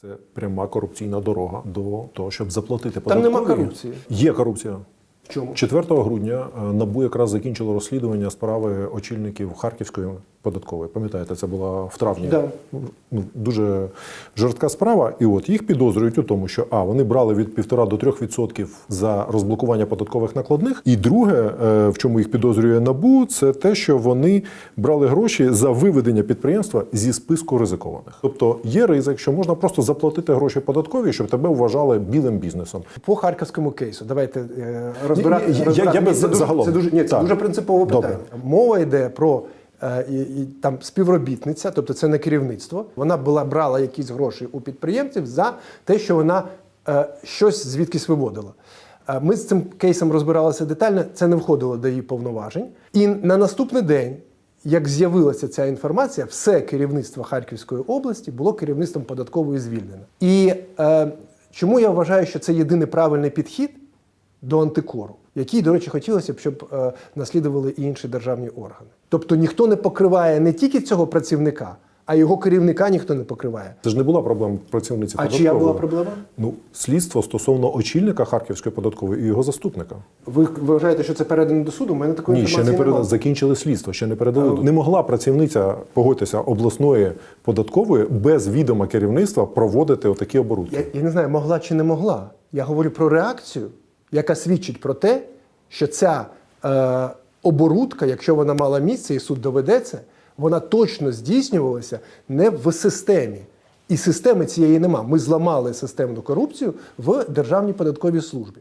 Це пряма корупційна дорога до того, щоб заплатити Там нема корупції. Є корупція. В чому? 4 грудня е, НАБУ якраз закінчило розслідування справи очільників Харківської податкової. Пам'ятаєте, це була в травні. Да. Ну, дуже жорстка справа. І от їх підозрюють у тому, що а вони брали від 1,5 до 3% за розблокування податкових накладних. І друге, е, в чому їх підозрює НАБУ, це те, що вони брали гроші за виведення підприємства зі списку ризикованих. Тобто є ризик, що можна просто заплатити гроші податкові, щоб тебе вважали білим бізнесом. По харківському кейсу. Давайте е, розбирати. Ні, ні, я- розбирати. я Ні, без це дуже, загалом. Це дуже, ні, це Так. дуже принципове Добре. питання. Мова йде про е, і, і, там співробітниця, тобто це не керівництво. Вона була брала якісь гроші у підприємців за те, що вона е, щось звідкись виводила. Е, Ми з цим кейсом розбиралися детально, це не входило до її повноважень. І на наступний день, як з'явилася ця інформація, все керівництво Харківської області було керівництвом податкової звільнено. І е, чому я вважаю, що це єдиний правильний підхід до антикору, який, до речі, хотілося б, щоб е, наслідували і інші державні органи. Тобто ніхто не покриває не тільки цього працівника, а його керівника ніхто не покриває. Це ж не була проблема працівниці А чия була проблема? Ну, слідство стосовно очільника Харківської податкової і його заступника. Ви вважаєте, що це передано до суду? У мене такої Ні, ще не передали. Закінчили слідство, ще не передали. Не могла працівниця, погодьтеся, обласної податкової без відома керівництва проводити отакі оборудки. Я, я не знаю, могла чи не могла. Я говорю про реакцію, яка свідчить про те, що ця е, оборудка, якщо вона мала місце, і суд доведеться, вона точно здійснювалася не в системі. І системи цієї нема. Ми зламали системну корупцію в Державній податковій службі.